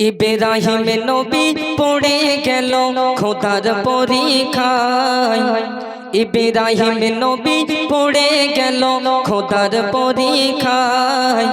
ইব্রাহিম নবী পড়ে গেল খোদার পরীক্ষায়। ইব্রাহিম নবী পড়ে গেল খোদার পরীক্ষায়।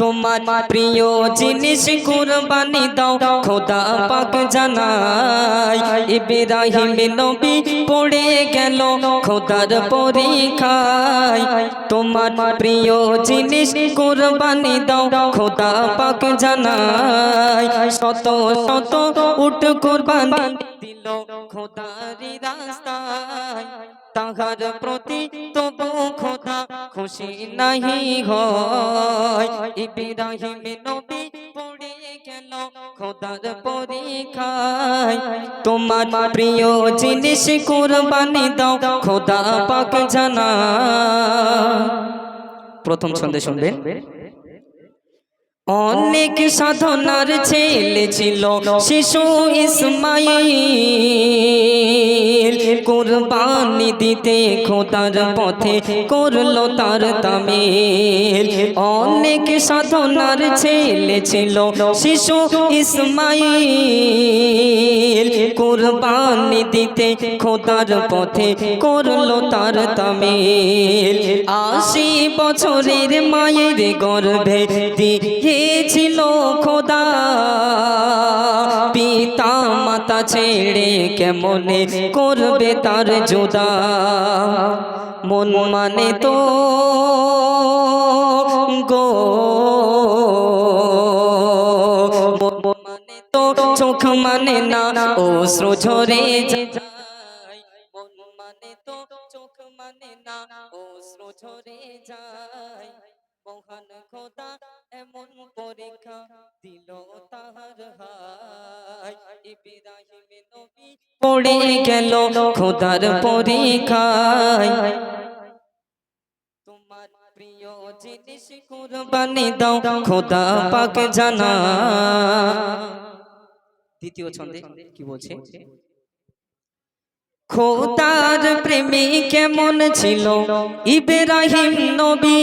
তোমার প্রিয় জিনিস কুরবানি দাও। খোদা পাক জানাই, ইব্রাহিম নবী পড়ে গেল, খোদার পরীক্ষায়। তোমার প্রিয় জিনিস কুরবানি দাও, খোদা পাক জানাই। শত শত উট কুরবানি দিল, খোদারি রাস্তায়। তাহার প্রতি তবু খোদা খুশি নাহি হয়। ইব্রাহিম নবী পড়ে গেল খোদার পরীক্ষায়। তোমার প্রিয় জিনিস কুরবানি দাও, খোদা পাক জানা প্রথম ছন্দে শুনবেন। অনেক সাধনার ছেলে ছিল শিশু ইসমাইল। কোরবানি দিতে খোদার পথে করল তার তামিল। অনেক সাধনার ছেলে ছিল। শিশু ইসমাইল কুরবানি দিতে খোদার পথে করল তার তামিল। আশি বছরের মায়ের গর্ভে দিয়েছিল খোদা। মাতা ছেড়ে কেমনে করবে তার জোদা? মন মানে তো গো। মানে তো চোখ মানে না অশ্রু ঝরে যায়। মন মানে তো চোখ মানে না অশ্রু ঝরে যায়। মহান খোদা, এমন পরীক্ষা দিল তাহার নবী পড়ে গেল খোদার পরীক্ষায়। তোমার প্রিয় জিনিস কুরবানি দাও, খোদা পাক জানা। দ্বিতীয় ছন্দে কি বলছে? খোদার প্রেমী কেমন ছিল? ইব্রাহিম নবী।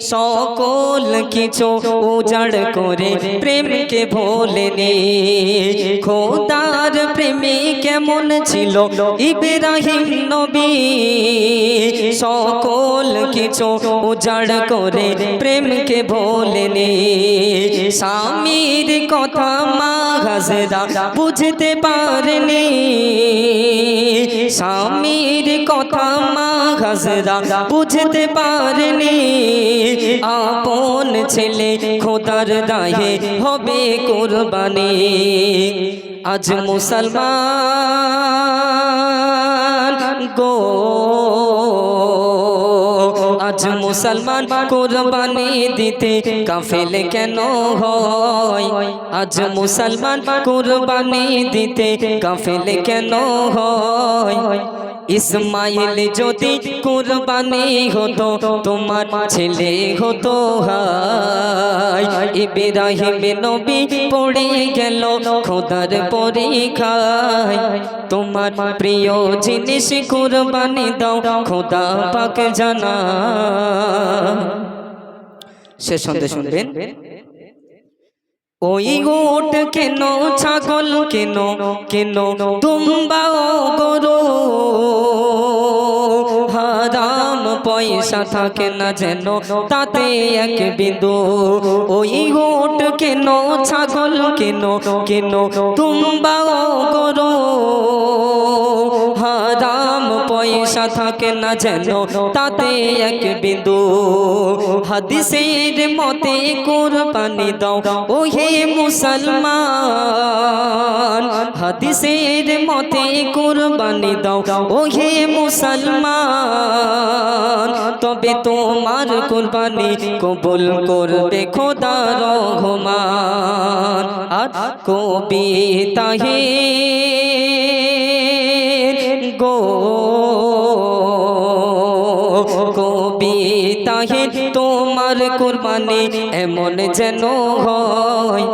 সকল কিছু উজাড় করে প্রেমকে ভোলেনি খোদার প্রেমী কেমন ছিল? ইব্রাহিম নবী। সকল কিছু উজাড় করে প্রেমকে ভোলেনি স্বামীর কথা মা হাজরা বুঝতে পারেনি। স্বামীর কথা মা হাজরা বুঝতে পারেনি। আপন ছেলে খোদার দাহে হবে কোরবানি। আজ মুসলমান গো আজ মুসলমান কোরবানি দিতে কাফেল কেন হয়? আজ মুসলমান কোরবানি দিতে কাফেল কেন হয়? ইসমাইল যদি কুরবানি হতো, তোমার ছেলে হতো ইব্রাহিম নবী পড়ে গেল খোদার পরীক্ষায়। তোমার প্রিয় জিনিস কুরবানি দাও, খোদা পাক জানা সে সন্দেহ শুনবেন। ওই গোট কেন ছাগল কেন কেন তুমবাও গরু হারাম পয়সা থাকে না যেন তাতে এক বিন্দু। ওই গোট কেন ছাগল কেন কেন তুমবাও গরু পয়সা থাকে না যেন তাতে এক বিন্দু হাদিসের মতে কোরবানি দাও ও হে মুসলমান হাদিসের মতে কোরবানি দাও ও হে মুসলমান তবে তোমার কোরবানি কবুল করবে খোদা রহমান আর কবিতা কোরবানি এমন যেন হয়।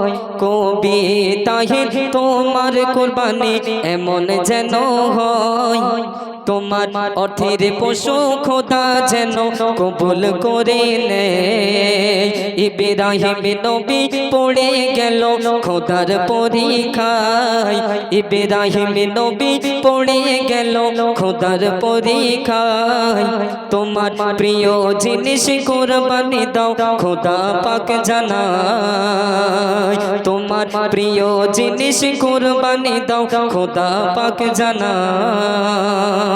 কবিতাহে তোমার কোরবানি এমন যেন হয়। তোমার অর্থের পশু খোদা যেন কবুল করে নেয়। ইব্রাহিম নবী পড়ে গেল খোদার পরীক্ষায়। ইব্রাহিম নবী পড়ে গেল খোদার পরীক্ষায়। তোমার প্রিয় জিনিস কোরবানি দাও, খোদা পাক জানায়। তোমার প্রিয় জিনিস কোরবানি দাও, খোদা পাক জানায়।